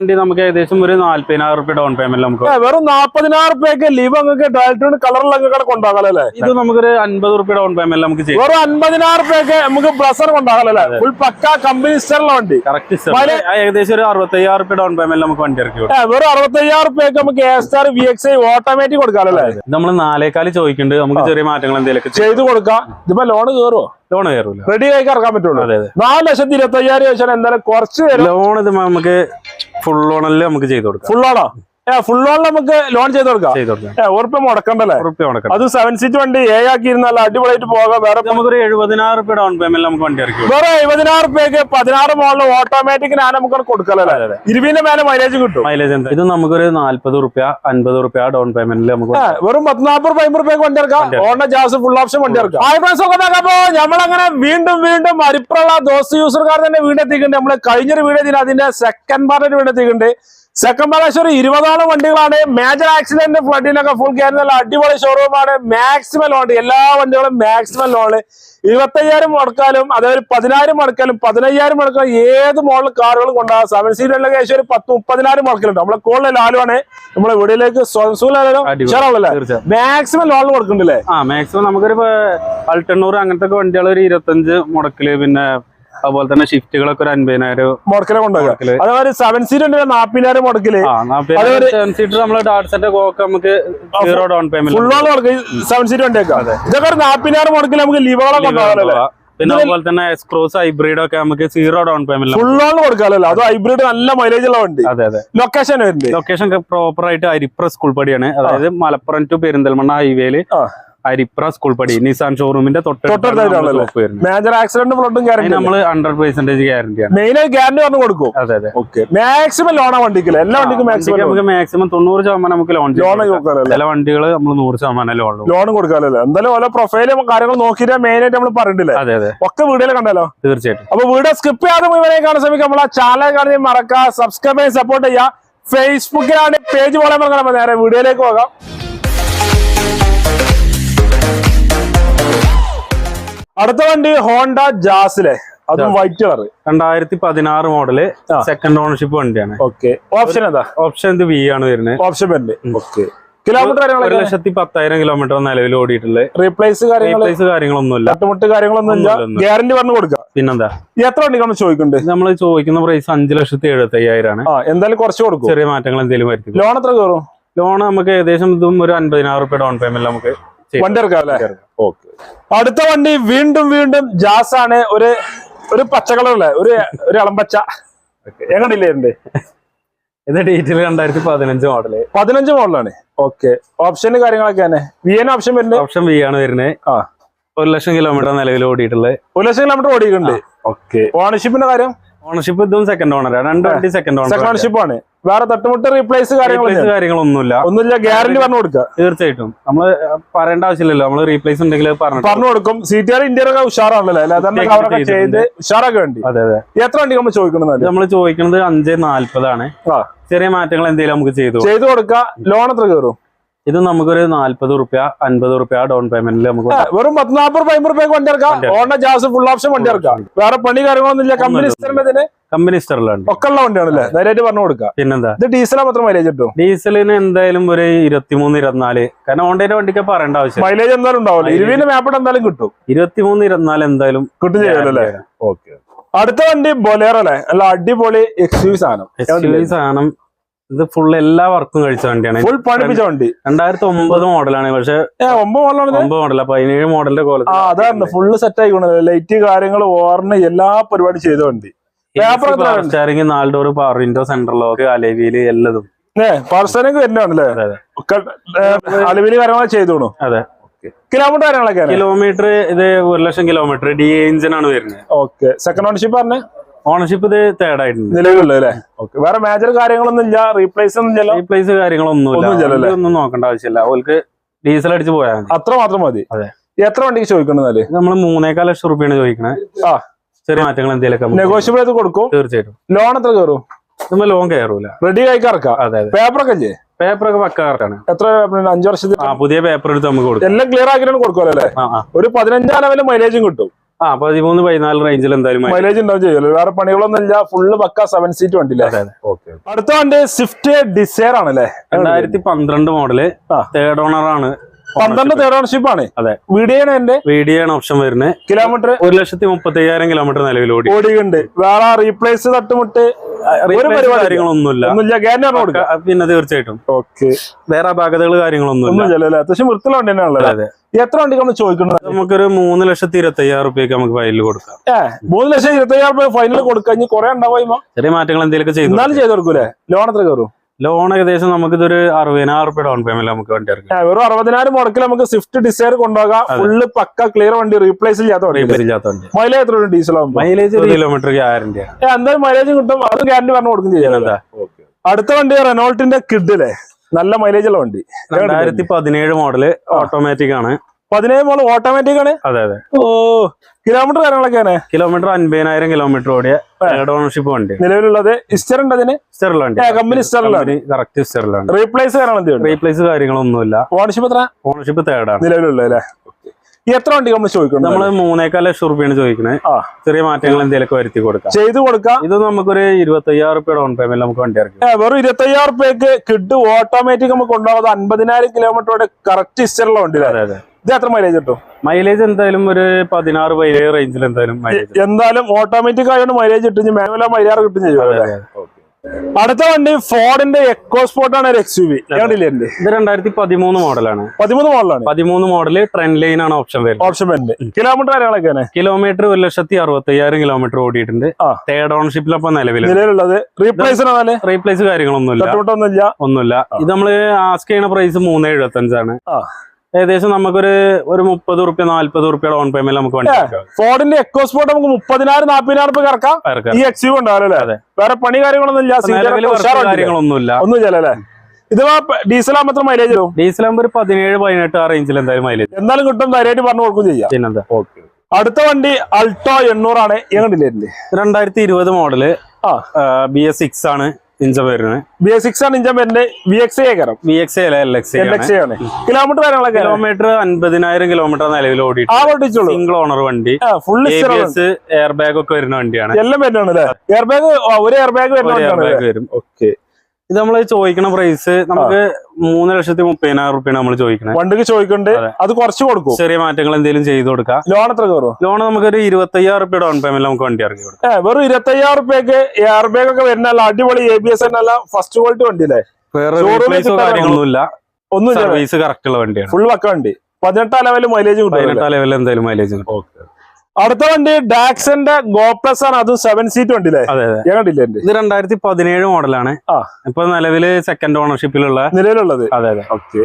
വണ്ടി നമുക്ക് ഏകദേശം ഒരു നാല്പതിനായിരം റുപ്യ ഡൗൺ പേയ്മെന്റ് നമുക്ക് വെറും നാല്പതിനായിരം റുപ്യക്ക് ലീവ് അങ്ങനെ ഡയൽറ്റൂൺ കളറിൽ അങ്ങ് കൊണ്ടാകലല്ലേ ഇത് നമുക്കൊരു അൻപത് റുപ്യ ഡൗൺ പേയ്മെന്റ് നമുക്ക് ചെയ്യാം. വെറും അൻപതിനായിരം റുപ്യക്ക് നമുക്ക് ബ്ലസർ കൊണ്ടാകാലല്ലേ ഫുൾ പക്ക കമ്പനി സ്റ്റൈലുള്ള വണ്ടി. കറക്റ്റ് ഏകദേശം ഒരു അറുപത്തയ്യായിരം റുപ്യ ഡൗൺ പേയ്മെന്റ് നമുക്ക് വണ്ടി ഇറക്കി വെറും അറുപത്തയ്യായിരം റുപ്യക്ക് നമുക്ക് A star V X I automatic കൊടുക്കാമല്ലേ നമ്മൾ നാലേക്കാൽ ചോദിക്കുന്നുണ്ട് നമുക്ക് ചെറിയ മാറ്റങ്ങൾ എന്തെങ്കിലും ചെയ്ത് കൊടുക്കാം. ഇതിപ്പോ ലോൺ കയറുമോ ലോൺ കയറില്ല റെഡി ആയി ഇറക്കാൻ പറ്റുള്ളൂ നാല് ലക്ഷത്തി ഇരുപത്തി അയ്യായിരം ചോദിച്ചാൽ എന്തായാലും കുറച്ച് ലോൺ ഇത് നമുക്ക് ഫുൾ ഓണല്ലേ നമുക്ക് ചെയ്ത് കൊടുക്കാം. ഫുൾ ഓണോ ഫുൾ ഓൺ നമുക്ക് ലോൺ ചെയ്ത് കൊടുക്കാം. ഏ ഉറപ്പ് മുടക്കണ്ടല്ലേ? അത് സെവൻ സീറ്റ് വണ്ടി എ ആക്കി ഇരുന്നാൽ അടിപൊളിയായിട്ട് പോകാം. വേറെ നമുക്കൊരു എഴുപതിനായിരം റുപ്യ ഡൗൺ പേയ്മെന്റ് നമുക്ക് വണ്ടി ഇറക്കി വേറെ എഴുപതിനായിരം റുപ്യക്ക് പതിനാറ് മോളിൽ ഓട്ടോമാറ്റിക് ഞാൻ നമുക്ക് കൊടുക്കലല്ലേ ഇരുപതിന്റെ മേലെ മൈലേജ് കിട്ടും. മൈലേജ് എന്താ? ഇത് നമുക്കൊരു നാല്പത് റുപ്യ അൻപത് റുപ്യ ഡൗൺ പേയ്മെന്റിൽ നമുക്ക് ഏ, വെറും പത്തിനാപ്പത് രൂപ അമ്പത് റുപ്യക്ക് വണ്ടി ഇറക്കാം. ഓണ ജാസ് ഫുൾ ഓപ്ഷൻ വണ്ടി ഇറക്കാം. ഹായ് ഫ്രണ്ട്സ് ഒക്കെ നമ്മളങ്ങനെ വീണ്ടും വീണ്ടും അരിപ്പുള്ള ദോസ് യൂസർക്കാർ തന്നെ വീണ്ടെത്തിക്കുന്നുണ്ട് നമ്മൾ കഴിഞ്ഞൊരു വീഡിയോ അതിന്റെ സെക്കൻഡ് പാർട്ടിന് വീണ്ടെത്തിക്കുന്നുണ്ട് സെക്കൻഡ് ബാലേശ്വരം ഇരുപതോളം വണ്ടികളാണ്. മേജർ ആക്സിഡന്റ് ഫ്ലഡിനൊക്കെ ഫുൾ കയറി നല്ല അടിപൊളി ഷോറൂമാണ് മാക്സിമം ലോൺ എല്ലാ വണ്ടികളും മാക്സിമം ലോണ് ഇരുപത്തയ്യായിരം മുടക്കാലും അതായത് പതിനായിരം മുടക്കാലും പതിനയ്യായിരം മുടക്കാലും ഏത് മോഡൽ കാറുകളും കൊണ്ടാകും സെവൻ സീറ്റുള്ള കേസ് ഒരു പത്ത് മുപ്പതിനായിരം മുടക്കലുണ്ട്. നമ്മളെ കൂടുതൽ ലാലുവാണ്. നമ്മളെ വീടിലേക്ക്. മാക്സിമം ലോൺ കൊടുക്കുന്നുണ്ടല്ലേ ആ മാക്സിമം നമുക്കൊരു അൾട്ടണ്ണൂർ അങ്ങനത്തെ വണ്ടികൾ ഒരു ഇരുപത്തഞ്ച് മുടക്കിൽ പിന്നെ അതുപോലെ തന്നെ ഷിഫ്റ്റുകളൊക്കെ ഒരു അൻപതിനായിരം കൊണ്ടുപോകുക സെവൻ സീറ്റ് ഉണ്ട് നാപ്പതിനായിരം മുടക്കിൽ. സെവൻ സീറ്റ് നമ്മൾ ഡാറ്റ് സെറ്റ് നമുക്ക് zero down payment seven seat വണ്ടിയൊക്കെ. ഇതൊക്കെ ഒരു നാപ്പതിനായിരം മുടക്കിൽ നമുക്ക് കൊണ്ടുപോകാനല്ലേ പിന്നെ അതുപോലെ തന്നെ എക്സ്ക്രോസ് ഹൈബ്രിഡ് ഒക്കെ നമുക്ക് zero down payment full loan കൊടുക്കാമല്ലോ അത് ഹൈബ്രിഡ് നല്ല മൈലേജ് ഉള്ള വണ്ടി. അതെ അതെ. ലൊക്കേഷൻ ലൊക്കേഷൻ പ്രോപ്പർ ആയിട്ട് അരിപ്ര സ്കൂൾ പടിയാണ്. അതായത് മലപ്പുറം ടു പെരിന്തൽമണ്ണ ഹൈവേയിൽ. അരിപ്ര സ്കൂൾ പടി നിസാൻ ഷോറൂമിന്റെ മേജർ ആക്സിഡന്റ് ഫ്ലഡും ഗ്യാരണ്ടി നമ്മൾ ഹൺഡ്രഡ് പെർസെന്റേജ് ഗ്യാരണ്ടി ആണ്. മെയിൻ ആയി ഗ്യാരണ്ടി പറഞ്ഞു കൊടുക്കും? അതെ അതെ. ഓക്കെ മാക്സിമം ലോണാ വണ്ടിക്ക് എല്ലാ വണ്ടിക്കും മാക്സിമം നമുക്ക് മാക്സിമം തൊണ്ണൂറ് ശതമാനം നമുക്ക് ലോൺ ലോൺ ചില വണ്ടികൾ നമ്മൾ നൂറ് ശതമാനം ലോൺ ലോൺ കൊടുക്കാമല്ലോ എന്തായാലും ഓരോ പ്രൊഫൈലും കാര്യങ്ങൾ നോക്കിയിട്ട് മെയിൻ ആയിട്ട് നമ്മൾ പറഞ്ഞിട്ടില്ലേ? അതെ അതെ. ഒക്കെ വീഡിയോയിൽ കണ്ടല്ലോ തീർച്ചയായിട്ടും. അപ്പൊ വീഡിയോ സ്കിപ്പ് ചെയ്യാതെ മുഴുവനെ കാണാൻ ശ്രമിക്കുക. നമ്മളെ ചാനൽ കാണുന്ന മറക്കുക സബ്സ്ക്രൈബ് ചെയ്യാൻ സപ്പോർട്ട് ചെയ്യുക. ഫേസ്ബുക്കിലാണ് പേജ് പോലെ നേരെ വീഡിയോയിലേക്ക് പോകാം. അടുത്ത വണ്ടി ഹോണ്ട ജാസിലെ. അതും വൈറ്റ് കളർ രണ്ടായിരത്തി പതിനാറ് മോഡൽ സെക്കൻഡ് ഓണർഷിപ്പ് വണ്ടിയാണ്. ഓക്കെ ഓപ്ഷൻ എന്താ? ഓപ്ഷൻ ഇത് വി ആണ് വരുന്നത്. ഓപ്ഷൻ വരുന്നത് ഓക്കെ കിലോമീറ്റർ ഒരു ലക്ഷത്തി പത്തായിരം കിലോമീറ്റർ നിലവിൽ ഓടിയിട്ടുള്ളത്. റീപ്ലേസ് റീപ്ലേസ് കാര്യങ്ങളൊന്നുമില്ല. തട്ടുമുട്ട് കാര്യങ്ങളൊന്നും ഇല്ല ഗ്യാരണ്ടി പറഞ്ഞു കൊടുക്കാം. പിന്നെന്താ? എത്ര വണ്ടിക്കാണ് ചോദിക്കുന്നുണ്ട്? നമ്മൾ ചോദിക്കുന്ന പ്രൈസ് അഞ്ചു ലക്ഷത്തി എഴുപത്തി അയ്യായിരം ആണ് ആ എന്തായാലും കുറച്ച് കൊടുക്കും. ചെറിയ മാറ്റങ്ങൾ എന്തെങ്കിലും വരുത്തി ലോൺ എത്ര കയറും? ലോൺ നമുക്ക് ഏകദേശം ഇതും ഒരു അൻപതിനായിരം റുപ്യ ഡൗൺ പേയ്മെന്റ് നമുക്ക് ചെയ്യാം. വണ്ടി ഇറക്കാം അല്ലേ ഓക്കെ. അടുത്ത വണ്ടി വീണ്ടും വീണ്ടും ജാസ് ആണ് ഒരു ഒരു പച്ച കളറല്ലേ ഒരു ഒരു ഇളമ്പച്ച എങ്ങനെയില്ലേ എന്റെ ഇത് ഡീറ്റെയിൽ രണ്ടായിരത്തി പതിനഞ്ച് മോഡൽ പതിനഞ്ച് മോഡലാണ് ഓക്കെ. ഓപ്ഷന് കാര്യങ്ങളൊക്കെ തന്നെ. വി എൻ ഓപ്ഷൻ വരുന്നത്? ഓപ്ഷൻ വി ആണ് വരുന്നത് ആ. ഒരു ലക്ഷം കിലോമീറ്റർ നിലവിൽ ഓടിയിട്ടുള്ളത്. ഒരു ലക്ഷം കിലോമീറ്റർ ഓടിയിട്ടുണ്ട്. ഓക്കെ. ഓണർഷിപ്പിന്റെ കാര്യം? ഓണർഷിപ്പ് ഇതും സെക്കൻഡ് ഓണറാണ് രണ്ട് വണ്ടി സെക്കൻഡ് സെക്കൻഡ് ഓണർ ഓണർഷിപ്പ് ആണ്. വേറെ തട്ടുമുട്ട് റീപ്ലേസ് കാര്യങ്ങളൊന്നും കാര്യങ്ങളൊന്നുമില്ല. ഒന്നുമില്ല ഗ്യാരണ്ടി പറഞ്ഞു കൊടുക്കുക. തീർച്ചയായിട്ടും. നമ്മൾ പറയേണ്ട ആവശ്യമില്ലല്ലോ. നമ്മൾ റീപ്ലേസ് ഉണ്ടെങ്കിൽ പറഞ്ഞു പറഞ്ഞു കൊടുക്കും. സീറ്റുകാർ ആർ ഒക്കെ ഉഷാറാണല്ലോ. ചെയ്ത് ചെയ്തിട്ടുണ്ട്. ഉഷാറൊക്കെ വേണ്ടി. അതെ അതെ. എത്ര വണ്ടി നമ്മൾ ചോദിക്കണം നമ്മൾ ചോദിക്കുന്നത് അഞ്ച് നാല്പതാണ്. ചെറിയ മാറ്റങ്ങൾ എന്തെങ്കിലും നമുക്ക് ചെയ്തു കൊടുക്കാം. ചെയ്ത് കൊടുക്കുക. ലോൺ എത്ര കയറും? ഇത് നമുക്കൊരു നാല്പത് റുപ്യ അൻപത് റുപ്യ ഡൗൺ പേയ്മെന്റിൽ നമുക്ക് വെറും പത്ത് നാൽപ്പത് രൂപ അമ്പത് രൂപയ്ക്ക് വണ്ടി ഇറക്കാം ഓണ ജാസ് ഫുൾ ഓപ്ഷൻ വണ്ടി ഇറക്കാം വേറെ പണി കാര്യങ്ങളൊന്നും ഇല്ല കമ്പനി കമ്പനി സ്റ്ററിലുണ്ട് ഒക്കെ ഉള്ള വണ്ടിയാണല്ലേ ധൈര്യമായിട്ട് പറഞ്ഞു കൊടുക്കാം. പിന്നെന്താ? ഇത് ഡീസലാ മാത്രം മൈലേജ് കിട്ടും? ഡീസലിന് എന്തായാലും ഒരു ഇരുപത്തിമൂന്ന് ഇരുപത്തിനാല്. കാരണം ഓണ്ടേന്റെ വണ്ടിക്ക് പറയേണ്ട ആവശ്യം മൈലേജ് എന്തായാലും ഉണ്ടാവില്ല. ഇരുവിന്റെ മാപ്പിട്ട് എന്തായാലും കിട്ടും. ഇരുപത്തിമൂന്ന് ഇരുപത്തിനാല് എന്തായാലും കിട്ടും ചെയ്യുമല്ലോ ഓക്കെ. അടുത്ത വണ്ടി ബൊലേറല്ലേ അല്ല? അടിപൊളി എക്സ്ക്യൂസ് ആണ് സാധനം ഇത് ഫുൾ എല്ലാ വർക്കും കഴിച്ച വണ്ടിയാണ്. ഫുൾ പഠിപ്പിച്ച വണ്ടി. രണ്ടായിരത്തി ഒമ്പത് മോഡലാണ് പക്ഷെ ഒമ്പത് മോഡലാണ് ഒമ്പത് മോഡൽ പതിനേഴ് മോഡലിന്റെ ആ അതാണ് ഫുള്ള് സെറ്റ് ആയിക്കോണത് ലൈറ്റ് കാര്യങ്ങൾ ഓർണ് എല്ലാ പരിപാടി ചെയ്ത വണ്ടി. സ്റ്റാറിംഗ് നാല് door power window centre lock അലവിയിൽ എല്ലതും. പവർ സ്റ്റാറിംഗ് വരുന്നതാണല്ലേ? കാര്യങ്ങളൊക്കെ ചെയ്തോണു അതെ. കിലോമീറ്റർ കാര്യങ്ങളൊക്കെ കിലോമീറ്റർ ഇത് ഒരു ലക്ഷം കിലോമീറ്റർ ഡി എഞ്ചിനാണ് വരുന്നത്. ഓക്കെ സെക്കൻഡ് ഓണർഷിപ്പ് പറഞ്ഞേ? ഓണർഷിപ്പ് ഇത് തേർഡ് ആയിട്ടുണ്ട്. നിലവിലുള്ളത് അല്ലേ? ഓക്കെ വേറെ മേജർ കാര്യങ്ങളൊന്നും ഇല്ല. റീപ്ലേസ് ഒന്നും ഇല്ല റീപ്ലേസ് കാര്യങ്ങളൊന്നും ഇല്ല? ഒന്നും നോക്കേണ്ട ആവശ്യമില്ല. ഓൾക്ക് ഡീസൽ അടിച്ച് പോയാൽ അത്ര മാത്രം മതി. അതെ. എത്ര വണ്ടിക്ക് ചോദിക്കണെന്നാൽ അല്ലേ നമ്മൾ മൂന്നേക്കാൽ ലക്ഷം റുപ്യാണ് ചോദിക്കണേ. ആ. ചെറിയ മാറ്റങ്ങൾ എന്തെങ്കിലും നെഗോഷ്യബിൾ ചെയ്ത് കൊടുക്കും. തീർച്ചയായിട്ടും. ലോൺ എത്ര കയറും? നമ്മൾ ലോൺ കയറൂല. റെഡി ആയി കറക്കാം. അതെ പേപ്പർ പേപ്പറൊക്കെ ഇല്ലേ? പേപ്പറൊക്കെ പക്കാറാണ് എത്ര അഞ്ചു വർഷത്തിൽ പുതിയ പേപ്പർ എടുത്ത് നമുക്ക് കൊടുക്കും. എല്ലാം ക്ലിയർ ആക്കിയിട്ടാണ് കൊടുക്കുമല്ലോ അല്ലേ? ഒരു പതിനഞ്ചാം ലെവലിൽ മൈലേജും കിട്ടും. ആ പതിമൂന്ന് പതിനാല് റേഞ്ചിൽ എന്തായാലും മൈലേജ് ഉണ്ടാവും ചെയ്യുമല്ലോ വേറെ പണികളൊന്നും ഇല്ല ഫുള്ള് പക്ക സെവൻ സീറ്റ് വണ്ടി അടുത്ത വണ്ടി സ്വിഫ്റ്റ് ഡിസയർ ആണല്ലേ? രണ്ടായിരത്തി പന്ത്രണ്ട് മോഡൽ തേർഡ് ഓണർ ആണ്. പന്ത്രണ്ട് തേർഡ് ഓണർഷിപ്പ് ആണ്. അതെ. വീടിയാണ് എന്റെ വീടിയാണ് ഓപ്ഷൻ വരുന്നത്. കിലോമീറ്റർ ഒരു ലക്ഷത്തി മുപ്പത്തി അയ്യായിരം കിലോമീറ്റർ നിലവിൽ ഓടി. ഓടിയുണ്ട് വേറെ റീപ്ലേസ് തട്ടുമുട്ട് കാര്യങ്ങളൊന്നുമില്ല. പിന്നെ തീർച്ചയായിട്ടും. ഓക്കെ വേറെ അപാകതകൾ കാര്യങ്ങളൊന്നും അത്യാവശ്യം വണ്ടി എത്ര വണ്ടിക്ക് നമ്മൾ ചോദിക്കുന്നത്? നമുക്കൊരു മൂന്ന് ലക്ഷത്തി ഇരുപത്തി അയ്യായിരം റുപ്യക്ക് നമുക്ക് ഫൈനൽ കൊടുക്കാം. മൂന്ന് ലക്ഷം ഇരുപത്തി അയ്യായിരം ഫൈനൽ കൊടുക്കുക. ഇനി കുറെ ഉണ്ടാവുമോ? ചെറിയ മാറ്റങ്ങൾ എന്തെങ്കിലും ചെയ്തു എന്നാലും ചെയ്ത് കൊടുക്കൂലേ? ലോൺ എത്ര കയറും? ലോൺ ഏകദേശം നമുക്ക് ഇതൊരു അറുപതിനായിരം റുപ്യ ഡൗൺ പേയ്മെന്റ് നമുക്ക് വണ്ടി ഇറക്കാം. വെറും അറുപതിനായിരം മുടക്കിൽ നമുക്ക് സ്വിഫ്റ്റ് ഡിസൈർ കൊണ്ടുപോകാം. ഫുള്ള് പക്ക ക്ലിയർ വണ്ടി റീപ്ലേസ് ചെയ്യാത്ത വണ്ടി. മൈലേജ് എത്ര ഡീസൽ മൈലേജ് കിലോമീറ്റർ ഗ്യാരണ്ടി എന്തായാലും മൈലേജ് കിട്ടും. അത് ഗ്യാരണ്ടി പറഞ്ഞു കൊടുക്കും ചെയ്യാം. എന്താ അടുത്ത വണ്ടി റെനോൾട്ടിന്റെ കിഡിലെ നല്ല മൈലേജ് ഉള്ള വണ്ടി. രണ്ടായിരത്തി പതിനേഴ് മോഡൽ ഓട്ടോമാറ്റിക് ആണ്. പതിനേഴ് മോൾ ഓട്ടോമാറ്റിക് ആണ്. അതെ അതെ. ഓ കിലോമീറ്റർ കാര്യങ്ങളൊക്കെയാണ് കിലോമീറ്റർ അൻപതിനായിരം കിലോമീറ്റർ ഓടിയ ഓണർഷിപ്പ് വണ്ടി. നിലവിലുള്ളത് ഇസ്റ്റർ ഉണ്ട് അതിന്? സ്റ്റെറിലാണ്. കറക്റ്റ് ഇസ്റ്ററിലാണ് റീപ്ലേസ് കാര്യങ്ങൾ റീപ്ലേസ് കാര്യങ്ങളൊന്നുമില്ല. ഓണർഷിപ്പ് എത്ര? ഓണർഷിപ്പ് തേർഡാണ് നിലവിലുള്ള അല്ലേ? എത്ര വണ്ടി നമ്മൾ ചോദിക്കുന്നത് നമ്മൾ മൂന്നേക്കാൽ ലക്ഷം റുപ്യാണ് ചോദിക്കുന്നത് ചെറിയ മാറ്റങ്ങൾ എന്തെങ്കിലും വരുത്തി കൊടുക്കാം. ചെയ്തു കൊടുക്കാം. ഇത് നമുക്കൊരു ഇരുപത്തി അയ്യായിരം റുപ്യ ഡൗൺ പേയ്മെന്റ് നമുക്ക് വണ്ടി ഇറക്കാം. വെറും ഇരുപത്തി അയ്യായിരം റുപ്യക്ക് കിഡ് ഓട്ടോമാറ്റിക് നമുക്ക് കൊണ്ടുപോകുന്നത് അൻപതിനായിരം കിലോമീറ്ററോടെ കറക്റ്റ് ഇസ്റ്ററുള്ള വണ്ടി അതെ അതെ. ഇത് എത്ര മൈലേജ് കിട്ടും? മൈലേജ് എന്തായാലും ഒരു പതിനാറ് പതിനേഴ് റേഞ്ചിൽ എന്തായാലും മൈലേജ് എന്തായാലും ഓട്ടോമാറ്റിക് ആയതുകൊണ്ട് മൈലേജ് കിട്ടും. മാനുവല മൈലാറ് കിട്ടും ചെയ്യും? അടുത്ത വണ്ടി ഫോർഡിന്റെ എക്കോ സ്പോർട്ട് ആണ് ഒരു എക്സ് യു വി കണ്ടില്ലേ ഇത് രണ്ടായിരത്തി പതിമൂന്ന് മോഡലാണ്. പതിമൂന്ന് മോഡലാണ്. പതിമൂന്ന് മോഡൽ ട്രെൻഡ് ലൈൻ ആണ് ഓപ്ഷൻ വരുന്നത്. ഓപ്ഷൻ വരുന്നത്. കിലോമീറ്റർ കാര്യങ്ങളൊക്കെയാണ് കിലോമീറ്റർ ഒരു ലക്ഷത്തി അറുപത്തി അയ്യായിരം കിലോമീറ്റർ ഓടിയിട്ടുണ്ട്. തേർഡ് അപ്പൊ നിലവിൽ നിലവിലുള്ളത്. റീപ്ലേസ് റീപ്ലേസ് കാര്യങ്ങളൊന്നുമില്ല. ഒന്നുമില്ല. ഇത് നമ്മൾ ആസ്ക് ചെയ്യുന്ന പ്രൈസ് മൂന്ന് എഴുപത്തി അഞ്ചാണ്. ഏകദേശം നമുക്കൊരു ഒരു മുപ്പത് റുപ്യ നാല്പത് റുപ്യ ഡൗൺ പേയ്മെന്റ് നമുക്ക് വണ്ടി. ഫോർഡിന്റെ എക്കോ സ്പോട്ട് നമുക്ക് മുപ്പതിനായിരം നാപ്പതിനായിരം രൂപ ഇറക്കാം. ഈ എക്സീവ് ഉണ്ടാവില്ല വേറെ പണി കാര്യങ്ങളൊന്നും ഇല്ല. കാര്യങ്ങളൊന്നുമില്ല. ഒന്നും അല്ലേ? ഇത് ഡീസൽ ആകുമ്പോൾ മൈലേജ് വരും? ഡീസൽ ആകുമ്പോൾ ഒരു പതിനേഴ് പതിനെട്ട് ആ റേഞ്ചിൽ എന്തായാലും മൈലേജ് എന്നാലും കിട്ടും. ധൈര്യമായിട്ട് പറഞ്ഞു കൊടുക്കും ചെയ്യാം. പിന്നെന്താ? അടുത്ത വണ്ടി അൾട്ടോ എണ്ണൂറാണ്. രണ്ടായിരത്തി ഇരുപത് മോഡൽ ആ. ബി എസ് സിക്സ് ആണ്. ഇഞ്ച വരുന്നത്. ബി എസ് സിക്സ് ആണ് ഇഞ്ചം വരുന്നത്. വി എക്സ് കയറും വി എക്സ് അല്ല എൽ എക്സ് എൽ എക്സ് ആണ്. കിലോമീറ്റർ കാര്യങ്ങളൊക്കെ കിലോമീറ്റർ അൻപതിനായിരം കിലോമീറ്റർ നിലവിൽ ഓടി ഓടിച്ചോളൂ സിംഗിൾ ഓണർ വണ്ടി. ഫുൾ എയർ ബാഗ് ഒക്കെ വരുന്ന വണ്ടിയാണ്. എല്ലാം വരുന്നുണ്ട് എയർ ബാഗ് ഒരു എയർ ബാഗ് വരുന്ന ബാഗ് വരും. ഓക്കെ ഇത് നമ്മൾ ചോദിക്കണ പ്രൈസ് നമുക്ക് മൂന്ന് ലക്ഷത്തി മുപ്പതിനായിരം റുപ്യാണ് നമ്മൾ ചോദിക്കണം. വണ്ടിക്ക് ചോദിക്കണ്ട് അത്. കുറച്ച് കൊടുക്കും. ചെറിയ മാറ്റങ്ങൾ എന്തെങ്കിലും ചെയ്ത് കൊടുക്കാം. ലോൺ എത്ര കയറും? ലോൺ നമുക്കൊരു ഇരുപത്തയ്യായിരം റുപ്യ ഡൗൺ പേയ്മെന്റ് നമുക്ക് വണ്ടി ഇറക്കി കൊടുക്കാം. വെറും ഇരുപത്തയ്യായിരം റുപ്യക്ക് എയർ ബാഗ് ഒക്കെ വരുന്നല്ല അടിപൊളി എ ബി എസ് എന്നല്ല ഫസ്റ്റ് ക്വാളിറ്റി വണ്ടി അല്ലേ വേറെ കാര്യങ്ങളൊന്നുമില്ല. ഒന്നും സർവീസ് കറക്റ്റ് ഉള്ള വണ്ടിയാണ്. ഫുൾ വക്ക വണ്ടി. പതിനെട്ടാം ലെവലിൽ മൈലേജ് കിട്ടും പതിനെട്ടാം ലെവലിൽ എന്തായാലും മൈലേജ് അടുത്ത വണ്ടി ഡാക്സന്റെ ഗോപ്ലസ് ആണ്. അതും സെവൻ സീറ്റ് വണ്ടി അല്ലേ അതെ അതെ. ഞാൻ കണ്ടില്ലേ? ഇത് രണ്ടായിരത്തി പതിനേഴ് മോഡലാണ്. ഇപ്പൊ നിലവിൽ സെക്കൻഡ് ഓണർഷിപ്പിലുള്ള നിലവിലുള്ളത്. അതെ അതെ.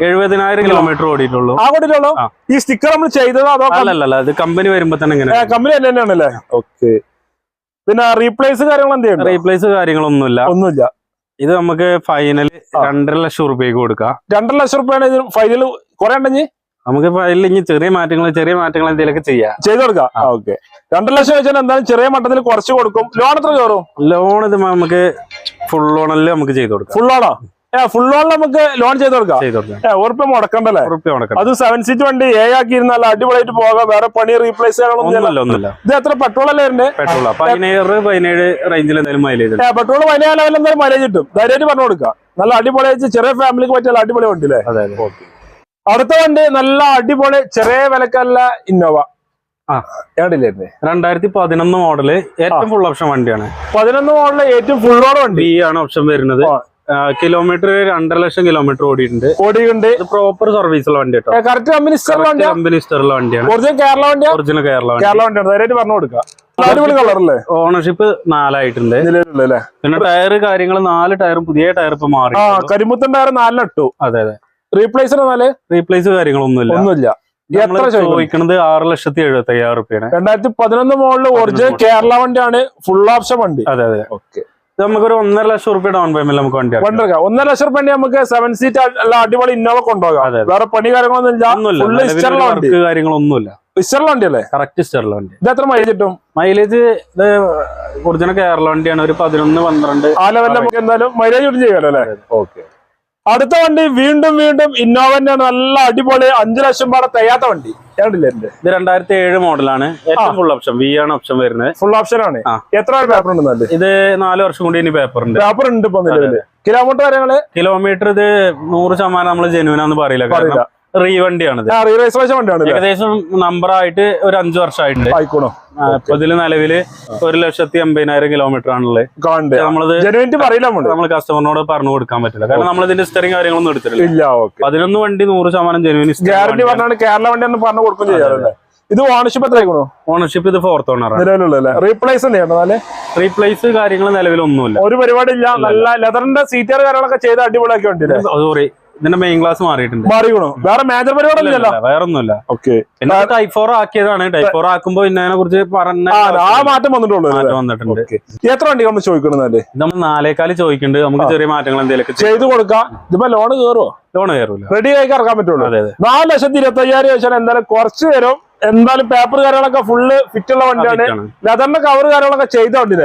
എഴുപതിനായിരം കിലോമീറ്റർ ഓടിയിട്ടുള്ളൂ. ആ കൊണ്ടിട്ടുള്ളൂ ഈ സ്റ്റിക്കർ നമ്മൾ ചെയ്തത് അതോ അല്ലല്ല ഇത് കമ്പനി വരുമ്പോ തന്നെ ഇങ്ങനെ കമ്പനി തന്നെ തന്നെയാണല്ലേ? ഓക്കെ പിന്നെ റീപ്ലേസ് കാര്യങ്ങൾ എന്ത് ചെയ്യണം റീപ്ലേസ് കാര്യങ്ങളൊന്നുമില്ല. ഒന്നുമില്ല. ഇത് നമുക്ക് ഫൈനൽ. രണ്ടര ലക്ഷം റുപ്യക്ക് കൊടുക്കാം. രണ്ടര ലക്ഷം റുപ്യാണ് ഇത് ഫൈനൽ കുറെ ഉണ്ടെങ്കിൽ നമുക്ക് അതിൽ ഇനി ചെറിയ മാറ്റങ്ങൾ ചെറിയ മാറ്റങ്ങൾ എന്തെങ്കിലുമൊക്കെ ചെയ്യാം. ചെയ്ത് കൊടുക്കാം. ഓക്കെ. രണ്ടര ലക്ഷം വെച്ചാൽ എന്തായാലും ചെറിയ മട്ടത്തിൽ കുറച്ച് കൊടുക്കും. ലോൺ എത്ര കയറും? ലോൺ ഇത് നമുക്ക് ഫുൾ ലോണല്ലേ നമുക്ക് ചെയ്ത് കൊടുക്കാം. ഫുൾ ലോണോ ഏ ഫുൾ ലോൺ നമുക്ക് ലോൺ ചെയ്ത് കൊടുക്കാം. ഉറപ്പ് മുടക്കണ്ടല്ലേ? അത് സെവൻ സീറ്റ് വണ്ടി ഏ ആക്കി ഇരുന്നാൽ അടിപൊളിയായിട്ട് പോകാം. വേറെ പണി റീപ്ലേസ് ചെയ്യാനൊന്നും ഒന്നുമില്ല ഒന്നുമില്ല. ഇത് എത്ര? പെട്രോൾ അല്ലേ പെട്രോൾ പതിനേഴ് പതിനേഴ് റേഞ്ചിൽ മൈലേജ് പെട്രോൾ പതിനേഴ് ലെവലിൽ എന്തായാലും മൈലേജ് കിട്ടും. ധൈര്യമായിട്ട് പറഞ്ഞു കൊടുക്കാം. നല്ല അടിപൊളിയായിട്ട് ചെറിയ ഫാമിലിക്ക് പറ്റിയ അടിപൊളി വണ്ടി അല്ലേ? ഓക്കെ. അടുത്ത വണ്ടി നല്ല അടിപൊളി ചെറിയ വിലക്കല്ല ഇന്നോവ. ഏടില്ലായിരുന്നേ രണ്ടായിരത്തി പതിനൊന്ന് മോഡൽ ഏറ്റവും ഫുൾ ഓപ്ഷൻ വണ്ടിയാണ്. പതിനൊന്ന് മോഡൽ ഏറ്റവും ഫുൾ ഓഡ് വണ്ടി. ആണ് ഓപ്ഷൻ വരുന്നത്. കിലോമീറ്റർ രണ്ടര ലക്ഷം കിലോമീറ്റർ ഓടിയിട്ടുണ്ട്. ഓടിയിട്ടുണ്ട്. പ്രോപ്പർ സർവീസുള്ള വണ്ടി കറക്റ്റ് കമ്പനി വണ്ടിയാ? കമ്പനി സ്റ്ററുള്ള വണ്ടിയാണ്. ഒറിജിനൽ കേരള വണ്ടി ഒറിജിനൽ കേരള കേരള വണ്ടിയാണ്. പറഞ്ഞു കൊടുക്കാം അടിപൊളി കളറല്ലേ ഓണർഷിപ്പ് നാലായിട്ടുണ്ട്. പിന്നെ ടയർ കാര്യങ്ങൾ നാല് ടയറും പുതിയ ടയർ ഇപ്പൊ മാറി കരിമുത്തൻ ടയർ നാലിനിട്ടു അതെ അതെ. റീപ്ലേസ് എന്നാൽ? റീപ്ലേസ് കാര്യങ്ങളൊന്നുമില്ല. ഒന്നുമില്ല. എത്ര ചോദിക്കും? ചോദിക്കുന്നത് ആറ് ലക്ഷത്തി എഴുപത്തി അയ്യായിരം റുപ്യാണ് രണ്ടായിരത്തി പതിനൊന്ന് മോഡൽ. ഒറിജിനൽ കേരള വണ്ടിയാണ്. ഫുൾ ഓപ്ഷൻ വണ്ടി. അതെ അതെ. ഓക്കെ നമുക്കൊരു ഒന്നര ലക്ഷം റുപ്യ ഡൗൺ പേയ്മെന്റ് നമുക്ക് വണ്ടി. കൊണ്ടുവരാം ഒന്നര ലക്ഷം റുപ്യ നമുക്ക് സെവൻ സീറ്റ് അല്ല അടിപൊളി ഇന്നോവ കൊണ്ടുപോകാം. വേറെ പണി കാര്യങ്ങളൊന്നും ഇല്ല. ഒന്നുമില്ല. ഫുള്ള് നിലവിൽ വണ്ടി. കാര്യങ്ങളൊന്നുമില്ല. ഇസ്റ്ററുള്ള വണ്ടി അല്ലേ കറക്റ്റ് ഇസ്റ്റർ വണ്ടി. ഇത് എത്ര മൈലേജ് കിട്ടും? മൈലേജ് ഇത് ഒറിജിനൽ കേരള വണ്ടിയാണ്. ഒരു പതിനൊന്ന് പന്ത്രണ്ട് ആ ലെവലിൽ നമുക്ക് എന്തായാലും മൈലേജ് കിട്ടും ചെയ്യാലോ അല്ലേ? ഓക്കെ അടുത്ത വണ്ടി വീണ്ടും വീണ്ടും ഇന്നോവന്റെ നല്ല അടിപൊളി അഞ്ചു ലക്ഷം പാടെ തയ്യാത്ത വണ്ടി. ഏണ്ടില്ലേ എന്റെ ഇത് രണ്ടായിരത്തി ഏഴ് മോഡലാണ് ഫുൾ ഓപ്ഷൻ വി ആണ് ഓപ്ഷൻ വരുന്നത്. ഫുൾ ഓപ്ഷൻ ആണ്. എത്ര പേപ്പർ ഉണ്ട് ഇത് നാല് വർഷം കൊണ്ട് ഇനി പേപ്പർ ഉണ്ട്. പേപ്പർ ഉണ്ട് ഇപ്പൊ നിലവിൽ. കിലോമീറ്റർ കാര്യങ്ങൾ? കിലോമീറ്റർ ഇത് നൂറ് ശതമാനം നമ്മൾ ജെനുവിനാന്ന് പറയില്ല. റീവണ്ടിയാണ് കാരണം റീ വണ്ടിയാണ് ഏകദേശം നമ്പർ ആയിട്ട് ഒരു അഞ്ചു വർഷമായിട്ടുണ്ട് ആയിക്കോണോ. ഇപ്പൊ ഇതിൽ നിലവിൽ ഒരു ലക്ഷത്തി എൺപതിനായിരം കിലോമീറ്റർ ആണുള്ളത്. നമ്മൾ കസ്റ്റമറിനോട് പറഞ്ഞു കൊടുക്കാൻ പറ്റില്ല. കാരണം നമ്മൾ ഇതിന്റെ സ്റ്ററിങ് കാര്യങ്ങളൊന്നും എടുത്തിട്ടില്ല. പതിനൊന്ന് വണ്ടി നൂറ് ശതമാനം ജെനുവിൻ ഗ്യാരണ്ടി പറഞ്ഞാണ് കേരള വണ്ടി പറഞ്ഞു കൊടുക്കും ചെയ്യാറല്ലേ ഇത് ഓണർഷിപ്പ് എത്ര ഓണർഷിപ്പ് ഇത് ഫോർത്ത് ഓണർ റീപ്ലേസ് റീപ്ലേസ് കാര്യങ്ങൾ നിലവിലൊന്നുമില്ല. ഒരു പരിപാടി ഇല്ല നല്ല ലെതറിന്റെ സീറ്റർ കാര്യങ്ങളൊക്കെ ചെയ്ത് അടിപൊളിയാക്കി വണ്ടി സോറി ഇതിന്റെ മെയിൻ ക്ലാസ് മാറിയിട്ടുണ്ട്. മാറിക്കണോ? വേറെ മേജർ പരിപാടി ഒന്നുമില്ലല്ലോ വേറെ ഒന്നുമില്ല ഓക്കെ പിന്നെ ടൈപ്പ് ഫോർ ആക്കിയതാണ്. ടൈപ്പ് ഫോർ ആക്കുമ്പോ ഇന്നതിനെ കുറിച്ച് പറഞ്ഞ ആ മാറ്റം വന്നിട്ടുള്ളൂ മാറ്റം വന്നിട്ടുണ്ട്. എത്ര വണ്ടി നമ്മൾ ചോദിക്കണമെന്നല്ലേ നമ്മൾ നാലേക്കാൽ ചോദിക്കുന്നുണ്ട്. നമുക്ക് ചെറിയ മാറ്റങ്ങൾ എന്തെങ്കിലും ചെയ്തു കൊടുക്കാം. ഇതിപ്പോ ലോൺ കയറുമോ ലോൺ കയറൂല റെഡി ആയി ഇറക്കാൻ പറ്റുള്ളൂ. നാല് ലക്ഷത്തി ഇരുപത്തി അയ്യായിരം ചോദിച്ചാൽ എന്തായാലും കുറച്ച് തരും എന്തായാലും പേപ്പർ കാര്യങ്ങളൊക്കെ ഫുള്ള് ഫിറ്റ് ഉള്ള വണ്ടിയാണ്. ലെതറിന്റെ കവർ കാര്യങ്ങളൊക്കെ ചെയ്ത വണ്ടി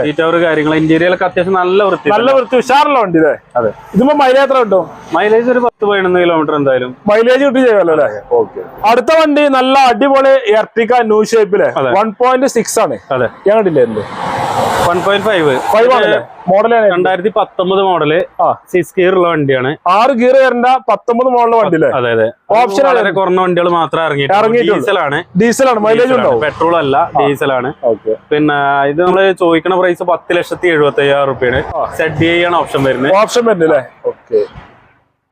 കാര്യങ്ങൾ ഇന്റീരിയലൊക്കെ അത്യാവശ്യം നല്ല വൃത്തി നല്ല വൃത്തി ഉഷാറുള്ള വണ്ടി അതെ. ഇതിപ്പോ മൈലേജ് എത്ര കിട്ടും? മൈലേജ് ഒരു പത്ത് പതിനൊന്ന് കിലോമീറ്റർ എന്തായാലും. മൈലേജ് കിട്ടി ചെയ്യുമല്ലോ അല്ലേ? അടുത്ത വണ്ടി നല്ല അടിപൊളി എർട്ടിക്ക ന്യൂ ഷേപ്പിലെ. വൺ പോയിന്റ് സിക്സ് ആണ്. അതെ. ഞാൻ കണ്ടില്ലേ എന്ത്? വൺ പോയിന്റ് ഫൈവ് ഫൈവ് ആണല്ലേ? മോഡലാണ് രണ്ടായിരത്തി പത്തൊമ്പത് മോഡൽ ആ. സിക്സ് ഗിയർ ഉള്ള വണ്ടിയാണ്. ആറ് ഗിയർ വരേണ്ട പത്തൊമ്പത് മോഡൽ വണ്ടി അല്ലേ അതെ അതെ. Option വളരെ കുറഞ്ഞ വണ്ടികൾ മാത്രമേ ഇറങ്ങിയിട്ടുള്ളൂ. ഡീസലാണ്. ഡീസലാണ് മൈലേജ് ഉണ്ടാവും. പെട്രോൾ അല്ല ഡീസലാണ്. പിന്നെ ഇത് നമ്മൾ ചോദിക്കുന്ന പ്രൈസ് പത്ത് ലക്ഷത്തി എഴുപത്തി അയ്യായിരം റുപ്യാണ് സെഡ് ആണ് ഓപ്ഷൻ വരുന്നത്. ഓപ്ഷൻ വരുന്നില്ലേ ഓക്കെ.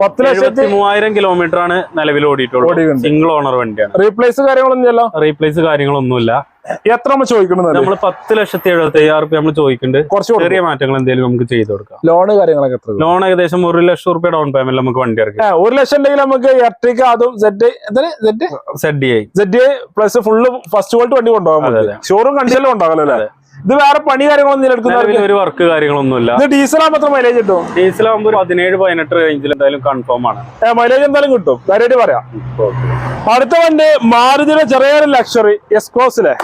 പത്ത് ലക്ഷത്തി മൂവായിരം കിലോമീറ്റർ ആണ് നിലവിൽ ഓടിയിട്ടുള്ളത്. സിംഗിൾ ഓണർ വണ്ടിയാണ്. റീപ്ലേസ് കാര്യങ്ങളൊന്നും ചെയ്യല്ലോ റീപ്ലേസ് കാര്യങ്ങളൊന്നുമില്ല. എത്ര നമ്മൾ ചോദിക്കുന്നത് നമ്മൾ പത്ത് ലക്ഷത്തി എഴുപത്തി അയ്യായിരം റുപ്യ നമ്മൾ ചോദിക്കുന്നുണ്ട്. കുറച്ച് ചെറിയ മാറ്റങ്ങൾ എന്തെങ്കിലും നമുക്ക് ചെയ്ത് കൊടുക്കാം. ലോണ് കാര്യങ്ങളൊക്കെ എത്ര ലോൺ ഏകദേശം ഒരു ലക്ഷം റുപ്യ ഡൗൺ പേയ്മെന്റ് നമുക്ക് വണ്ടി ഇറക്കി. ഒരു ലക്ഷം ഉണ്ടെങ്കിൽ നമുക്ക് എട്ടിക്ക് അതും Z I plus full first volt വണ്ടി കൊണ്ടുപോകാൻ പറ്റും. ഷോറൂം കണ്ടീഷനിലും ഉണ്ടാകല്ലോ അല്ലേ? ഇത് വേറെ പണി കാര്യങ്ങളൊന്നും നിലവിൽ ഒരു വർക്ക് കാര്യങ്ങളൊന്നുമില്ല. ഇത് ഡീസൽ ആകുമ്പോൾ എത്ര മൈലേജ് കിട്ടും? ഡീസൽ ആകുമ്പോൾ ഒരു പതിനേഴ് പതിനെട്ട് റേഞ്ചിൽ എന്തായാലും കൺഫേം ആണ്. മൈലേജ് എന്തായാലും കിട്ടും. കാര്യമായിട്ട് പറയാം. അടുത്ത വണ്ടി മാരുതിയുടെ ചെറിയൊരു ലക്ഷറി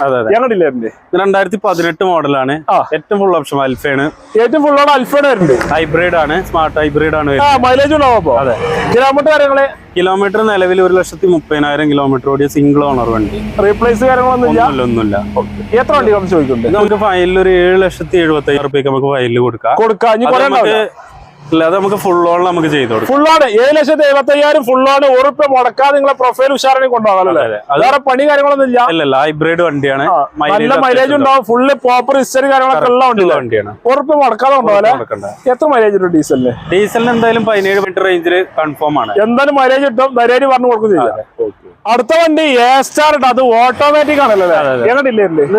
അതെ അതെ. ഞങ്ങളില്ലേ രണ്ടായിരത്തി പതിനെട്ട് മോഡലാണ് ഏറ്റവും ഫുൾ ഓപ്ഷൻ അൽഫയാണ് ഏറ്റവും ഫുൾ ഓൺ അൽഫയാണ് വരുന്നുണ്ട് ഹൈബ്രിഡ് ആണ് സ്മാർട്ട് ഹൈബ്രിഡ് ആണ് മൈലേജ് ഉണ്ടാവും അതെ. കിലോമീറ്റർ കാര്യങ്ങൾ കിലോമീറ്റർ നിലവിൽ ഒരു ലക്ഷത്തി മുപ്പതിനായിരം കിലോമീറ്റർ ഓടിയ സിംഗിൾ ഓണർ വണ്ടി. റീപ്ലേസ് കാര്യങ്ങളൊന്നും ഇല്ല? ഒന്നുമില്ല എത്ര വണ്ടി ചോദിക്കുന്നുണ്ട്? നമുക്ക് ഫയലിൽ ഒരു ഏഴ് ലക്ഷത്തി എഴുപത്തി അയ്യായിരം റുപ്യക്ക് നമുക്ക് ഫയലിൽ കൊടുക്കാം. കൊടുക്കാം. അത് നമുക്ക് അല്ലാതെ നമുക്ക് ഫുൾ ഓൺ നമുക്ക് ചെയ്ത് കൊടുക്കാം. ഫുള്ളാണ് ഏഴ് ലക്ഷത്തി എഴുപത്തി അയ്യായിരം ഫുള്ളാണ് ഉറപ്പ് മുടക്കാതെ നിങ്ങളെ പ്രൊഫൈൽ ഉഷാറിനെ കൊണ്ടുപോകാം അതെ, അതെ. അത്. വേറെ പണി കാര്യങ്ങളൊന്നും ഇല്ല അല്ലല്ല ഹൈബ്രിഡ് വണ്ടിയാണ്. നല്ല മൈലേജ് ഉണ്ടാവും. ഫുള്ള് പ്രോപ്പർ ഹിസ്റ്ററി കാര്യങ്ങളൊക്കെ ഉള്ള വണ്ടിയാണ്. ഉറപ്പ് മുടക്കാതെ കൊണ്ടുപോകാം എത്ര മൈലേജ് ഉണ്ട് ഡീസലിന് ഡീസലിന് എന്തായാലും പതിനേഴ് മീറ്റർ റേഞ്ചിൽ കൺഫേം ആണ്. എന്തായാലും മൈലേജ് കിട്ടും. ധൈര്യം പറഞ്ഞു കൊടുക്കുന്നില്ല അടുത്ത വണ്ടി എ സ്റ്റാർ അത് ഓട്ടോമാറ്റിക് ആണല്ലോ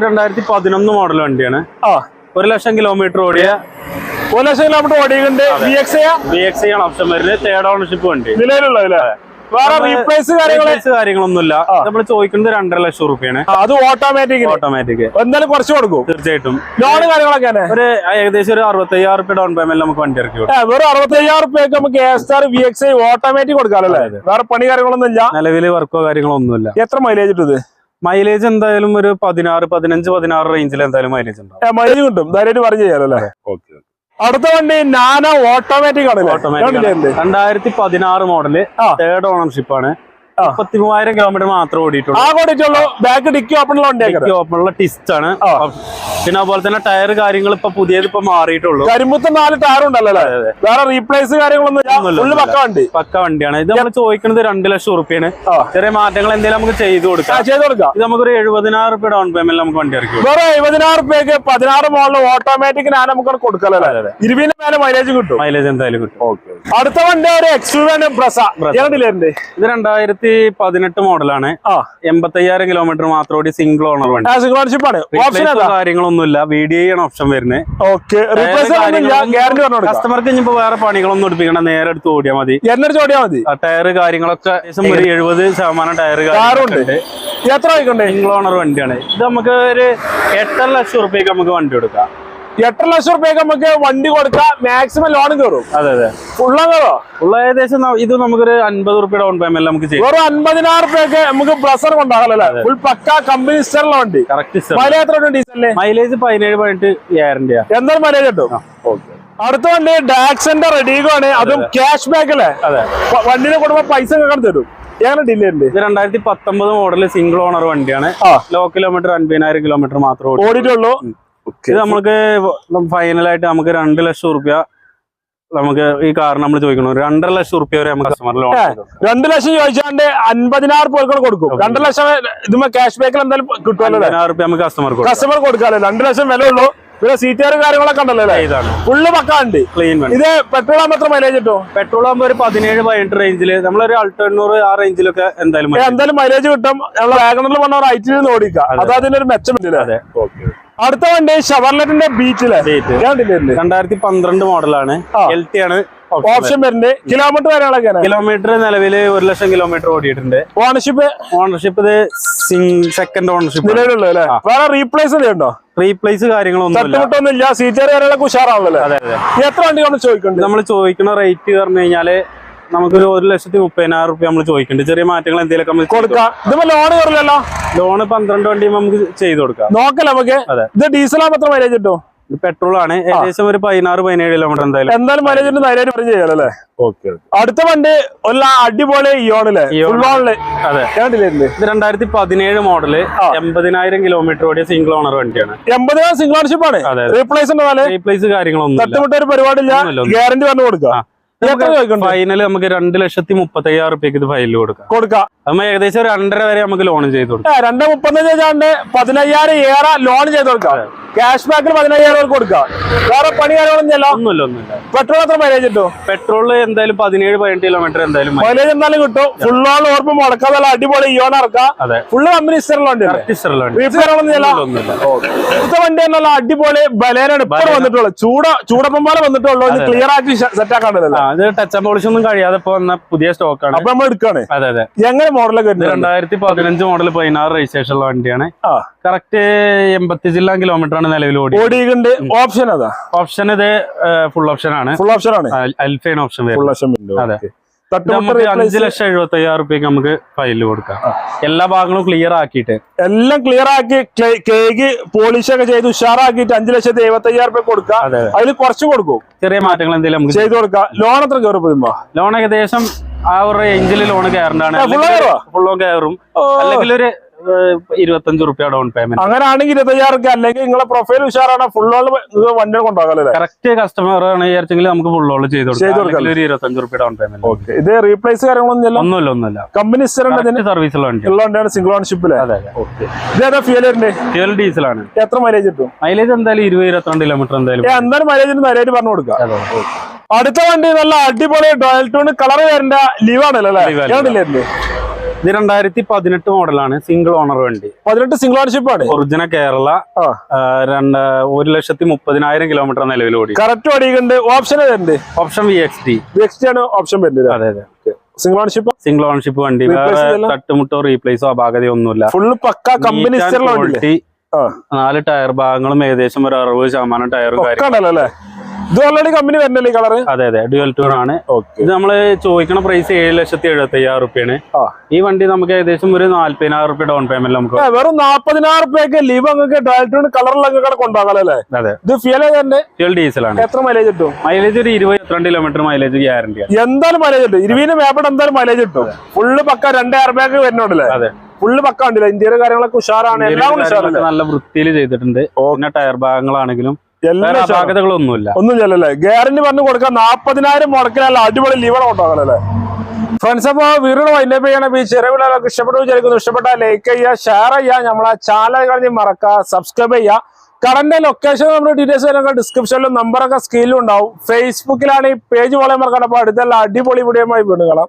രണ്ടായിരത്തി പതിനൊന്ന് മോഡൽ വണ്ടിയാണ്. ആ. ഒരു ലക്ഷം കിലോമീറ്റർ ഓടിയ ഒരു ലക്ഷം കിലോമീറ്റർ ഓടിയുണ്ട് വി എക്സ് എക്സ് ആണ് ഓപ്ഷൻ വരുന്നത്. തേർഡ് ഓണർഷിപ്പ് ഉണ്ട് നിലവിലുള്ള വേറെ റീപ്ലേസ് Replace കാര്യങ്ങളൊന്നുമില്ല. നമ്മൾ ചോദിക്കുന്നത് രണ്ടര ലക്ഷം റുപ്യാണ് അത് ഓട്ടോമാറ്റിക് ഓട്ടോമാറ്റിക് എന്തായാലും കുറച്ച് കൊടുക്കും. തീർച്ചയായിട്ടും. ലോൺ കാര്യങ്ങളൊക്കെ ഒരു ഏകദേശം ഒരു അറുപത്തയ്യായിരം റുപ്യ ഡൗൺ പേയ്മെന്റ് നമുക്ക് വണ്ടി ഇറക്കി വെറും അറുപത്തി അയ്യായിരം റുപ്യക്ക് നമുക്ക് A Star V X I automatic കൊടുക്കാമല്ലോ വേറെ പണി കാര്യങ്ങളൊന്നും ഇല്ല നിലവിൽ വർക്കോ കാര്യങ്ങളോ ഒന്നുമില്ല. എത്ര മൈലേജ് കിട്ടും മൈലേജ് എന്തായാലും ഒരു പതിനാറ് പതിനഞ്ച് പതിനാറ് റേഞ്ചിൽ എന്തായാലും മൈലേജ് ഉണ്ടാവും മൈലേജ് കിട്ടും ധൈര്യമായിട്ട് പറഞ്ഞു ചെയ്യാലോ അല്ലേ അടുത്ത വണ്ടി നാനോ ഓട്ടോമാറ്റിക് ആണ് ഓട്ടോമാറ്റിക്? രണ്ടായിരത്തി പതിനാറ് മോഡൽ ആ. തേർഡ് ഓണർഷിപ്പ് ആണ്. മുപ്പത്തി മൂവായിരം കിലോമീറ്റർ മാത്രം ഓടിയിട്ടുള്ളൂ. ആ ബാക്ക് ഡിക്കി ഓപ്പണുള്ള ഓപ്പൺ ഉള്ള ടിസ്റ്റ് ആണ്. പിന്നെ അതുപോലെ തന്നെ ടയർ കാര്യങ്ങൾ ഇപ്പൊ പുതിയത് ഇപ്പൊ മാറിയിട്ടുള്ളൂ. കരിമ്പത്ത് നാല് ടയർ ഉണ്ടല്ലോ വേറെ റീപ്ലേസ് കാര്യങ്ങളൊന്നും പക്ക വണ്ടി. പക്ക വണ്ടിയാണ്. ഇത് നമ്മൾ ചോദിക്കുന്നത് രണ്ട് ലക്ഷം റുപ്യാണ് ചെറിയ മാറ്റങ്ങൾ എന്തെങ്കിലും നമുക്ക് ചെയ്ത് കൊടുക്കാം. ചെയ്ത് കൊടുക്കാം. ഇത് നമുക്കൊരു എഴുപതിനായിരം റുപ്യ ഡൗൺ പേയ്മെന്റ് നമുക്ക് വണ്ടി ഇറക്കി. വേറെ എഴുപതിനായിരം റുപ്യക്ക് പതിനാറ് മോളിൽ ഓട്ടോമാറ്റിക് ഞാൻ നമുക്ക് അല്ലേ? ഇരുപതിന് മേലെ മൈലേജ് കിട്ടും. മൈലേജ് എന്തായാലും കിട്ടും. അടുത്ത വണ്ടി ഒരു എക്സ്യൂവൻ ബ്രസ ഇത് രണ്ടായിരത്തി പതിനെട്ട് മോഡലാണ്. ആ. എൺപത്തയ്യായിരം കിലോമീറ്റർ മാത്രം ഓടി സിംഗിൾ ഓണർ വണ്ടി. സിംഗ്ലോൺഷിപ്പ് ആണ്. ഓപ്ഷൻ Replace കാര്യങ്ങളൊന്നുമില്ല വി ഡി ഐ ആണ് ഓപ്ഷൻ വരുന്നത് കസ്റ്റമർക്ക് ഇനിയിപ്പോ വേറെ പണികളൊന്നും എടുപ്പിക്കണം നേരെ എടുത്ത് ഓടിയാൽ മതി. എന്നൊരു ചോദ്യം മതി. ആ ടയർ കാര്യങ്ങളൊക്കെ ഒരു എഴുപത് ശതമാനം ടയർ ഉണ്ട്. എത്ര സിംഗിൾ ഓണർ വണ്ടിയാണ്. ഇത് നമുക്ക് ഒരു എട്ടര ലക്ഷം റുപ്യക്ക് നമുക്ക് വണ്ടി കൊടുക്കാം എട്ടര ലക്ഷം റുപ്യക്ക് നമുക്ക് വണ്ടി കൊടുക്കാം. മാക്സിമം ലോൺ കയറും അതെ അതെ. ഫുള്ള കയറോ ഉള്ള ഏകദേശം ഇത് നമുക്കൊരു അൻപത് റുപ്യ ഡൗൺ പേയ്മെന്റ് നമുക്ക് ചെയ്യാം. വെറും അൻപതിനായിരം റുപ്യക്ക് നമുക്ക് ബ്ലസർ കൊണ്ടാകലല്ലേ ഫുൾ പക്ക കമ്പനി സ്റ്ററിലുള്ള വണ്ടി. കറക്റ്റ് മൈലേജ് എത്ര ഡീസലിന് മൈലേജ് പതിനേഴ് പോയിന്റ് ഗ്യാരണ്ടിയാ എന്തായാലും മൈലേജ് കിട്ടും. അടുത്ത വണ്ടി ഡാക്സിന്റെ റെഡിഗോ ആണ് അതും ക്യാഷ് ബാക്ക് അല്ലേ? വണ്ടിനെ കൊടുക്കുമ്പോ പൈസ ഒക്കെ തരും. എങ്ങനെ ഡിലേ ഉണ്ട് ഇത് രണ്ടായിരത്തി പത്തൊമ്പത് മോഡൽ സിംഗിൾ ഓണർ വണ്ടിയാണ്. ലോ കിലോമീറ്റർ അൻപതിനായിരം കിലോമീറ്റർ മാത്രമേ ഓടി ഓടിയിട്ടുള്ളൂ. ഇത് നമുക്ക് ഫൈനലായിട്ട് നമുക്ക് രണ്ട് ലക്ഷം റുപ്യ നമുക്ക് ഈ കാർ നമ്മൾ ചോദിക്കണം രണ്ടര ലക്ഷം റുപ്യ വരെ നമുക്ക് കസ്റ്റമർ ലോൺ രണ്ട് ലക്ഷം ചോദിച്ചാണ്ട് അൻപതിനായിരം രൂപ കൊടുക്കും. രണ്ടര ലക്ഷം ഇതുമ്പോ ക്യാഷ് ബാക്കിൽ എന്തായാലും കിട്ടുമല്ലോ റുപ്യ നമുക്ക് കസ്റ്റമർ കസ്റ്റമർ കൊടുക്കാല്ലേ? രണ്ട് ലക്ഷം വില ഉള്ളൂ. പിന്നെ സീറ്റുകാരും കാര്യങ്ങളൊക്കെ ഉണ്ടല്ലോ ഇതാണ് ഫുള്ള് പക്കാണ്ട്. ക്ലീൻ ഇത് പെട്രോൾ ആകുമ്പോൾ എത്ര മൈലേജ് കിട്ടും? പെട്രോൾ ആകുമ്പോൾ ഒരു പതിനേഴ് പതിനെട്ട് റേഞ്ചിൽ നമ്മളൊരു അൾട്ടെണ്ണൂറ് ആ റേഞ്ചിലൊക്കെ എന്തായാലും എന്തായാലും മൈലേജ് കിട്ടും. നമ്മളെ വാഗണറിൽ വന്ന റൈറ്റിൽ നിന്ന് ഓടിക്കാം അത്. അതിന്റെ ഒരു മെച്ചമില്ല അതെ. അടുത്ത വണ്ടി ഷവർലറ്റിന്റെ ബീച്ചിലെ. രണ്ടായിരത്തി പന്ത്രണ്ട് മോഡലാണ്. എൽ ടി ആണ്. ഓപ്ഷൻ വരുന്നുണ്ട്. കിലോമീറ്റർ വരെയുള്ള കിലോമീറ്റർ നിലവിൽ ഒരു ലക്ഷം കിലോമീറ്റർ ഓടിയിട്ടുണ്ട്. ഓണർഷിപ്പ് ഓണർഷിപ്പ് ഇത് സെക്കൻഡ് ഓണർഷിപ്പ് നിലവിലുള്ളൂ അല്ലേ? വേറെ റീപ്ലേസ് ഉണ്ടോ? റീപ്ലേസ് തട്ടുമുട്ടൊന്നും ഇല്ല സീറ്റർ ഉഷാറാണല്ലോ അതെ അതെ. എത്ര വണ്ടി നമ്മൾ ചോദിക്കുന്നുണ്ട്? നമ്മൾ ചോദിക്കുന്ന റേറ്റ് പറഞ്ഞു കഴിഞ്ഞാൽ നമുക്കൊരു ഒരു ലക്ഷത്തി മുപ്പതിനായിരം റുപ്യ നമ്മൾ ചോദിക്കുന്നുണ്ട് ചെറിയ മാറ്റങ്ങൾ എന്തെങ്കിലും കൊടുക്കാം. ഇതിപ്പോ ലോൺ കയറില്ലല്ലോ ലോണ് പന്ത്രണ്ട് വണ്ടി നമുക്ക് ചെയ്ത് കൊടുക്കാം. നോക്കല്ലേ നമുക്ക്? ഇത് ഡീസൽ ആണ് എത്ര മൈലേജ് കിട്ടും? പെട്രോൾ ആണ്. ഏകദേശം ഒരു പതിനാറ് പതിനേഴ് കിലോമീറ്റർ എന്തായാലും. എന്തായാലും മൈലേജ് ധൈര്യം പറഞ്ഞ് ചെയ്യാലല്ലേ ഓക്കെ അടുത്ത വണ്ടി ഒരു അടിപൊളി അതെ. ഇത് രണ്ടായിരത്തി പതിനേഴ് മോഡൽ എൺപതിനായിരം കിലോമീറ്റർ ഓടിയ സിംഗിൾ ഓണർ വണ്ടിയാണ്. എൺപതിനായിരം സിംഗിൾ ഓണർഷിപ്പ് ആണ്. റീപ്ലേസ് റീപ്ലേസ് കാര്യങ്ങളൊന്നുമില്ല. തട്ടുമുട്ട ഒരു പരിപാടിയില്ല. ഗ്യാരണ്ടി പറഞ്ഞു കൊടുക്കാം ഫൈനൽ നമുക്ക് രണ്ട് ലക്ഷത്തി മുപ്പത്തി അയ്യായിരം റുപ്യക്ക് ഇത് ഫൈനൽ കൊടുക്കാം. കൊടുക്കാം. നമ്മൾ ഏകദേശം ഒരു രണ്ടര വരെ നമുക്ക് ലോൺ ചെയ്ത് കൊടുക്കാം. രണ്ട് മുപ്പത്തഞ്ച് പതിനയ്യായിരം ഏറെ ലോൺ ചെയ്ത് കൊടുക്കാം. ക്യാഷ് ബാക്കിൽ പതിനയ്യായിരം കൊടുക്കാം. വേറെ പണി കാര്യങ്ങളൊന്നുമില്ല ഒന്നുമില്ല ഒന്നുമില്ല. പെട്രോൾ എത്ര മൈലേജ് കിട്ടും? പെട്രോൾ എന്തായാലും പതിനേഴ് പതിനെട്ട് കിലോമീറ്റർ എന്തായാലും മൈലേജ് എന്തായാലും കിട്ടും. ഫുൾ ആൾ ഓർമ്മ മുടക്കാതെ അടിപൊളി ഇയോൺ ഇറക്കാം. അതെ. ഫുള്ള് കമ്പനി ഇസ്റ്ററിലുണ്ട് വണ്ടി എന്നുള്ള അടിപൊളി ബലേനാണ് ഇപ്പോൾ വന്നിട്ടുള്ളൂ ചൂട ചൂടപ്പം പോലെ വന്നിട്ടുള്ളൂ ക്ലിയർ ആക്കി സെറ്റ് ആക്കാണ്ടല്ലോ ടച്ച് ആൻഡ് പോളിഷ് ഒന്നും കഴിയാതെ ഇപ്പൊ വന്ന പുതിയ സ്റ്റോക്കാണ് അപ്പൊ നമ്മൾ എടുക്കാണ്. അതെ അതെ. എങ്ങനെ മോഡലൊക്കെ രണ്ടായിരത്തി പതിനഞ്ച് മോഡൽ പതിനാറ് രജിസ്ട്രേഷൻ ഉള്ള വണ്ടിയാണ്. കറക്റ്റ് എൺപത്തി ജില്ലാ കിലോമീറ്റർ ആണ് നിലവിൽ ഓടി ഓടിയിട്ടുണ്ട് ഓപ്ഷൻ അതാ ഓപ്ഷൻ ഇത് ഫുൾ ഓപ്ഷൻ ആണ്. ഫുൾ ഓപ്ഷൻ ആണ്. അൽഫൈൻ ഓപ്ഷൻ ഫുൾ ഓപ്ഷൻ അതെ. അഞ്ച് ലക്ഷം എഴുപത്തി അയ്യായിരം റുപ്യക്ക് നമുക്ക് ഫയലിൽ കൊടുക്കാം. എല്ലാ ഭാഗങ്ങളും ക്ലിയർ ആക്കിയിട്ട്. എല്ലാം ക്ലിയർ ആക്കി കേക്ക് പോളിഷ് ഒക്കെ ചെയ്ത് ഉഷാറാക്കിയിട്ട് അഞ്ചു ലക്ഷത്തി എഴുപത്തി അയ്യായിരം രൂപ കൊടുക്കാം. അതെ അതെ. അതിൽ കുറച്ച് കൊടുക്കും. ചെറിയ മാറ്റങ്ങൾ എന്തെങ്കിലും നമുക്ക് ചെയ്ത് കൊടുക്കാം. ലോൺ എത്ര കയറും ലോൺ ഏകദേശം ആ ഒരു റേഞ്ചിൽ ലോൺ ഫുള്ളോ ഫുൾ ലോൺ കയറും. അല്ലെങ്കിൽ ഒരു ഇരുപത്തഞ്ച് റുപ്യ ഡൗൺ പേയ്മെന്റ് അങ്ങനെ ആണെങ്കിൽ ഇരുപത്തി അയ്യായിരം അല്ലെങ്കിൽ നിങ്ങളെ പ്രൊഫൈൽ ഉഷാറാണ് ഫുൾ ഓൾ വണ്ടി കൊണ്ടാകാല്ലേ കറക്റ്റ് കസ്റ്റമർ ആണ് വിചാരിച്ചെങ്കിൽ നമുക്ക് ഫുൾ ഓൾ ചെയ്ത് കൊടുക്കാം. ഒരു ഇരുപത്തഞ്ച് റുപ്യ ഡൗൺ പേയ്മെന്റ് ഓക്കെ ഇത് റീപ്ലേസ് കാര്യങ്ങളൊന്നും ഒന്നുമില്ല ഒന്നുമില്ല. കമ്പനി സർവീസുള്ള വണ്ടി ഉള്ള വണ്ടിയാണ്. സിംഗിൾ ഓൺഷിപ്പിൽ അതെ അതെ. ഇതേതാ ഫിയലറിന്റെ ഫ്യൂൽ ഡീസലാണ് എത്ര മൈലേജ് കിട്ടും? മൈലേജ് എന്തായാലും ഇരുപത് ഇരുപത്തിരണ്ട് കിലോമീറ്റർ എന്തായാലും എന്തായാലും മൈലേജിന് നേരായിട്ട് പറഞ്ഞു കൊടുക്കാം. അടുത്ത വണ്ടി നല്ല അടിപൊളി ഡോയൽ ടൂൺ കളർ വരേണ്ട ലീവ് ആണല്ലോ അല്ലേ? ആണ്. ഇത് രണ്ടായിരത്തി പതിനെട്ട് മോഡലാണ് സിംഗിൾ ഓണർ വണ്ടി. പതിനെട്ട് സിംഗിൾ ഓണർഷിപ്പ് ആണ്. ഒറിജിനൽ കേരള രണ്ട് ഒരു ലക്ഷത്തി മുപ്പതിനായിരം കിലോമീറ്റർ നിലവിൽ ഓടി. Correct ഓടിയുണ്ട് option option V X D T ആണ് ഓപ്ഷൻ വരുന്നത് അതെ അതെ. സിംഗിൾ ഓണർഷിപ്പ് സിംഗിൾ ഓണർഷിപ്പ് വണ്ടി? തട്ടുമുട്ടോ റീപ്ലേസോ അപാകതയോ ഒന്നുമില്ല. ഫുള്ള് പക്ക കമ്പനി നാല് ടയർ ഭാഗങ്ങളും ഏകദേശം ഒരു അറുപത് ശതമാനം ടയറും കാര്യങ്ങളും. ഇത് ഓൾറെഡി കമ്പനി വരുന്നല്ലേ കളർ അതെ അതെ. ഡ്യുവൽ ടൂർ ആണ്. ഓക്കെ ഇത് നമ്മൾ ചോദിക്കണ പ്രൈസ് ഏഴ് ലക്ഷത്തി എഴുപത്തി അയ്യായിരം റുപ്യാണ്. ആ. ഈ വണ്ടി നമുക്ക് ഏകദേശം ഒരു നാല്പതിനായിരം റുപ്യ ഡൗൺ പേയ്മെന്റ് നമുക്ക് വെറും നാല്പതിനായിരം റുപ്യൊക്കെ ലീവ് അങ്ങ് ഡ്യുവൽ ടൂൺ കളറിലൊക്കെ അങ്ങ് കൊണ്ടാകാലല്ലേ അതെ. ഇത് ഫിയൽ തന്നെ? ഫ്യൂൽ ആണ്. എത്ര മൈലേജ് കിട്ടും? മൈലേജ് ഒരു ഇരുപത് ഇരുപത്തിരണ്ട് കിലോമീറ്റർ മൈലേജ് ഗ്യാരണ്ടി എന്തായാലും മൈലേജ് കിട്ടും. ഇരുവിന് മേപ്പട്ട് എന്തായാലും മൈലേജ് കിട്ടും. ഫുള്ള് പക്ക രണ്ട് എയർ ബാഗ് വരുന്നുണ്ടല്ലേ അതെ. ഫുള്ള് പക്ക ഉണ്ടല്ലോ ഇന്ത്യയുടെ കാര്യങ്ങളൊക്കെ ഉഷാറാണ്. എല്ലാം ഉഷാറാണ് നല്ല വൃത്തിയിൽ ചെയ്തിട്ടുണ്ട്. ടയർ ഭാഗങ്ങളാണെങ്കിലും എല്ലാം ഉഷാറാ. ഒന്നും ചെല്ലല്ലേ ഗ്യാരണ്ടി പറഞ്ഞു കൊടുക്കാൻ നാപ്പതിനായിരം മുടക്കിനല്ല അടിപൊളി ലീവർ ഉണ്ടാകണല്ലേ ഫ്രണ്ട്സ് അപ്പൊ വൈൻഡ് വൈൻഡപ്പ് ചെയ്യണം. ഈ ചെറിയ വീടുകളൊക്കെ ഇഷ്ടപ്പെട്ടു വിചാരിക്കുന്നു. ഇഷ്ടപ്പെട്ട ലൈക്ക് ചെയ്യുക ഷെയർ ചെയ്യുക. നമ്മളെ ചാനൽ കഴിഞ്ഞ് മറക്കുക. സബ്സ്ക്രൈബ് ചെയ്യുക. കറന്റ് ലൊക്കേഷൻ നമ്മുടെ ഡീറ്റെയിൽസ് വരുന്ന ഡിസ്ക്രിപ്ഷനിലും നമ്പറൊക്കെ സ്ക്രീനിലും ഉണ്ടാവും. ഫേസ്ബുക്കിലാണ് ഈ പേജ് വളരെ മറക്കണം അപ്പൊ അടുത്തുള്ള അടിപൊളി വീഡിയോ വീണ്ടും കാണാം.